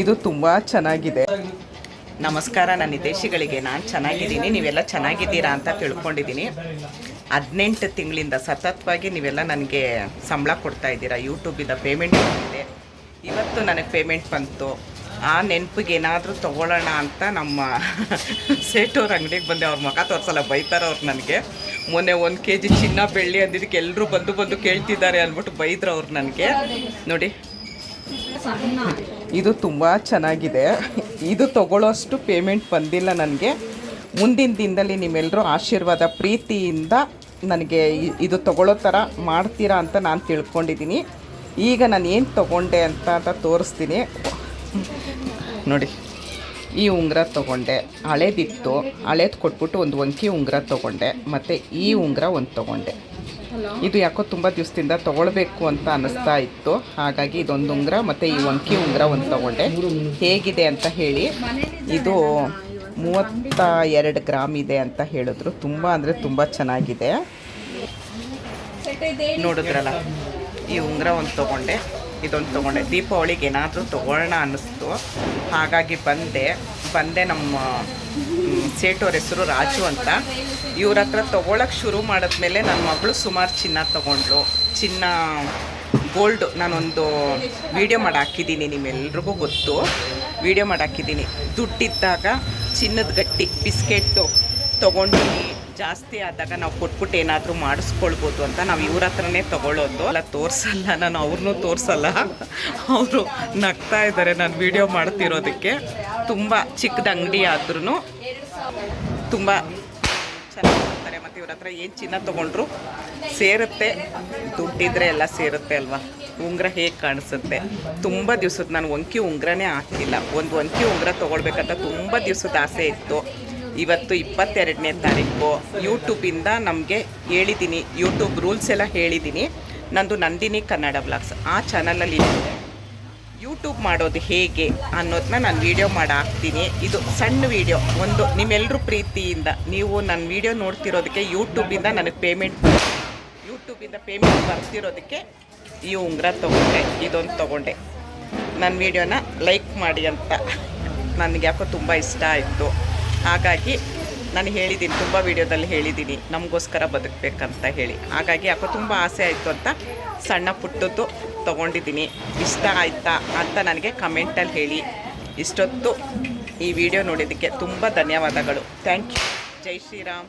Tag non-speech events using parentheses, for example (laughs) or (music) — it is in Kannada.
ಇದು ತುಂಬ ಚೆನ್ನಾಗಿದೆ. ನಮಸ್ಕಾರ, ನನ್ನ ನಿದೇಶಿಗಳಿಗೆ. ನಾನು ಚೆನ್ನಾಗಿದ್ದೀನಿ. ನೀವೆಲ್ಲ ಚೆನ್ನಾಗಿದ್ದೀರಾ ಅಂತ ತಿಳ್ಕೊಂಡಿದ್ದೀನಿ. ಹದಿನೆಂಟು ತಿಂಗಳಿಂದ ಸತತವಾಗಿ ನೀವೆಲ್ಲ ನನಗೆ ಸಂಬಳ ಕೊಡ್ತಾ ಇದ್ದೀರಾ. ಯೂಟ್ಯೂಬಿಂದ ಪೇಮೆಂಟ್ ಬಂದಿದೆ. ಇವತ್ತು ನನಗೆ ಪೇಮೆಂಟ್ ಬಂತು. ಆ ನೆನಪಿಗೆ ಏನಾದರೂ ತೊಗೊಳ್ಳೋಣ ಅಂತ ನಮ್ಮ (laughs) ಸೇಟೋರ್ ಅಂಗಡಿಗೆ ಬಂದೆ. ಅವ್ರ ಮುಖ ತೋರಿಸಲ್ಲ, ಬೈತಾರೆ ಅವ್ರು ನನಗೆ. ಮೊನ್ನೆ ಒಂದು ಕೆ ಜಿ ಚಿನ್ನ ಬೆಳ್ಳಿ ಅಂದಿದ್ದಕ್ಕೆ ಎಲ್ಲರೂ ಬಂದು ಬಂದು ಕೇಳ್ತಿದ್ದಾರೆ ಅಂದ್ಬಿಟ್ಟು ಬೈದ್ರು ಅವ್ರು ನನಗೆ. ನೋಡಿ. ಇದು ತುಂಬ ಚೆನ್ನಾಗಿದೆ. ಇದು ತಗೊಳ್ಳೋಷ್ಟು ಪೇಮೆಂಟ್ ಬಂದಿಲ್ಲ ನನಗೆ. ಮುಂದಿನ ದಿನದಲ್ಲಿ ನಿಮ್ಮೆಲ್ಲರೂ ಆಶೀರ್ವಾದ, ಪ್ರೀತಿಯಿಂದ ನನಗೆ ಇದು ತಗೊಳ್ಳೋ ಥರ ಮಾಡ್ತೀರಾ ಅಂತ ನಾನು ತಿಳ್ಕೊಂಡಿದ್ದೀನಿ ಈಗ ನಾನು ಏನು ತೊಗೊಂಡೆ ಅಂತ ಅಂತ ತೋರಿಸ್ತೀನಿ. ನೋಡಿ, ಈ ಉಂಗುರ ತೊಗೊಂಡೆ. ಹಳೇದಿತ್ತು. ಹಳೇದು ಕೊಟ್ಬಿಟ್ಟು ಒಂದು ಒಂಕಿ ಉಂಗುರ ತೊಗೊಂಡೆ. ಮತ್ತು ಈ ಉಂಗುರ ಒಂದು ತೊಗೊಂಡೆ. ಇದು ಯಾಕೋ ತುಂಬ ದಿವಸದಿಂದ ತಗೊಳ್ಬೇಕು ಅಂತ ಅನಿಸ್ತಾ ಇತ್ತು. ಹಾಗಾಗಿ ಇದೊಂದು ಉಂಗುರ, ಮತ್ತು ಈ ಒಂಕಿ ಉಂಗುರ ಒಂದು ತಗೊಂಡೆ. ಹೇಗಿದೆ ಅಂತ ಹೇಳಿ, ಇದು ಮೂವತ್ತ ಎರಡು ಗ್ರಾಮ್ ಇದೆ ಅಂತ ಹೇಳಿದ್ರು. ತುಂಬ ಅಂದರೆ ತುಂಬ ಚೆನ್ನಾಗಿದೆ. ನೋಡಿದ್ರಲ್ಲ, ಈ ಉಂಗುರ ಒಂದು ತೊಗೊಂಡೆ. ಇದೊಂದು ತೊಗೊಂಡೆ. ದೀಪಾವಳಿಗೆ ಏನಾದರೂ ತೊಗೊಳ್ಳೋಣ ಅನ್ನಿಸ್ತು. ಹಾಗಾಗಿ ಬಂದೆ. ಬಂದೆ ನಮ್ಮ ಸೇಟೋರ ಹೆಸರು ರಾಜು ಅಂತ. ಇವ್ರ ಹತ್ರ ತೊಗೊಳಕ್ಕೆ ಶುರು ಮಾಡಿದ್ಮೇಲೆ ನನ್ನ ಮಗಳು ಸುಮಾರು ಚಿನ್ನ ತೊಗೊಂಡ್ಳು. ಚಿನ್ನ ಗೋಲ್ಡ್ ನಾನೊಂದು ವೀಡಿಯೋ ಮಾಡಿ ಹಾಕಿದ್ದೀನಿ ನಿಮ್ಮೆಲ್ರಿಗೂ ಗೊತ್ತು. ವೀಡಿಯೋ ಮಾಡಿ ಹಾಕಿದ್ದೀನಿ ದುಡ್ಡಿದ್ದಾಗ ಚಿನ್ನದ ಗಟ್ಟಿ ಬಿಸ್ಕೆಟ್ಟು ತೊಗೊಂಡು ಜಾಸ್ತಿ ಆದಾಗ ನಾವು ಕೊಟ್ಬಿಟ್ಟು ಏನಾದರೂ ಮಾಡಿಸ್ಕೊಳ್ಬೋದು ಅಂತ ನಾವು ಇವ್ರ ಹತ್ರನೇ ತೊಗೊಳ್ಳೋದು ಅಲ್ಲ, ತೋರಿಸಲ್ಲ, ನಾನು ಅವ್ರನ್ನೂ ತೋರಿಸಲ್ಲ. ಅವರು ನಗ್ತಾ ಇದ್ದಾರೆ ನಾನು ವಿಡಿಯೋ ಮಾಡ್ತಿರೋದಕ್ಕೆ. ತುಂಬ ಚಿಕ್ಕದ ಅಂಗಡಿ ಆದ್ರೂ ತುಂಬ ಚೆನ್ನಾಗಿ ಮಾಡ್ತಾರೆ ಮತ್ತು ಇವ್ರ ಹತ್ರ ಏನು ಚಿನ್ನ ತೊಗೊಂಡ್ರು ಸೇರುತ್ತೆ. ದುಡ್ಡಿದ್ರೆ ಎಲ್ಲ ಸೇರುತ್ತೆ ಅಲ್ವಾ? ಉಂಗುರ ಹೇಗೆ ಕಾಣಿಸುತ್ತೆ? ತುಂಬ ದಿವ್ಸದ ನಾನು ಒಂಕಿ ಉಂಗುರನೇ ಹಾಕಿಲ್ಲ. ಒಂದು ಒಂಕಿ ಉಂಗುರ ತೊಗೊಳ್ಬೇಕಂತ ತುಂಬ ದಿವ್ಸದ ಆಸೆ ಇತ್ತು. ಇವತ್ತು ಇಪ್ಪತ್ತೆರಡನೇ ತಾರೀಕು. ಯೂಟ್ಯೂಬಿಂದ ನಮಗೆ ಹೇಳಿದ್ದೀನಿ ಯೂಟ್ಯೂಬ್ ರೂಲ್ಸ್ ಎಲ್ಲ ಹೇಳಿದ್ದೀನಿ ನಂದು ನಂದಿನಿ ಕನ್ನಡ ಬ್ಲಾಗ್ಸ್ ಆ ಚಾನಲಲ್ಲಿ ಯೂಟ್ಯೂಬ್ ಮಾಡೋದು ಹೇಗೆ ಅನ್ನೋದನ್ನ ನಾನು ವೀಡಿಯೋ ಮಾಡಿ ಹಾಕ್ತೀನಿ ಇದು ಸಣ್ಣ ವೀಡಿಯೋ ಒಂದು ನಿಮ್ಮೆಲ್ಲರೂ ಪ್ರೀತಿಯಿಂದ ನೀವು ನನ್ನ ವೀಡಿಯೋ ನೋಡ್ತಿರೋದಕ್ಕೆ ಯೂಟ್ಯೂಬಿಂದ ನನಗೆ ಪೇಮೆಂಟ್ ಯೂಟ್ಯೂಬಿಂದ ಪೇಮೆಂಟ್ ಬರ್ತಿರೋದಕ್ಕೆ ಈ ಉಂಗುರ ತೊಗೊಂಡೆ, ಇದೊಂದು ತೊಗೊಂಡೆ. ನನ್ನ ವೀಡಿಯೋನ ಲೈಕ್ ಮಾಡಿ ಅಂತ. ನನಗೆ ಯಾಕೋ ತುಂಬ ಇಷ್ಟ ಆಯಿತು. ಹಾಗಾಗಿ ನಾನು ಹೇಳಿದ್ದೀನಿ, ತುಂಬ ವೀಡಿಯೋದಲ್ಲಿ ಹೇಳಿದ್ದೀನಿ, ನಮಗೋಸ್ಕರ ಬದುಕಬೇಕಂತ ಹೇಳಿ. ಹಾಗಾಗಿ ಯಾಕೋ ತುಂಬ ಆಸೆ ಆಯಿತು ಅಂತ ಸಣ್ಣ ಪುಟ್ಟದ್ದು ತೊಗೊಂಡಿದ್ದೀನಿ. ಇಷ್ಟ ಆಯ್ತಾ ಅಂತ ನನಗೆ ಕಮೆಂಟಲ್ಲಿ ಹೇಳಿ. ಇಷ್ಟೊತ್ತು ಈ ವಿಡಿಯೋ ನೋಡಿದ್ದಕ್ಕೆ ತುಂಬ ಧನ್ಯವಾದಗಳು. Thank you. ಜೈ ಶ್ರೀರಾಮ್.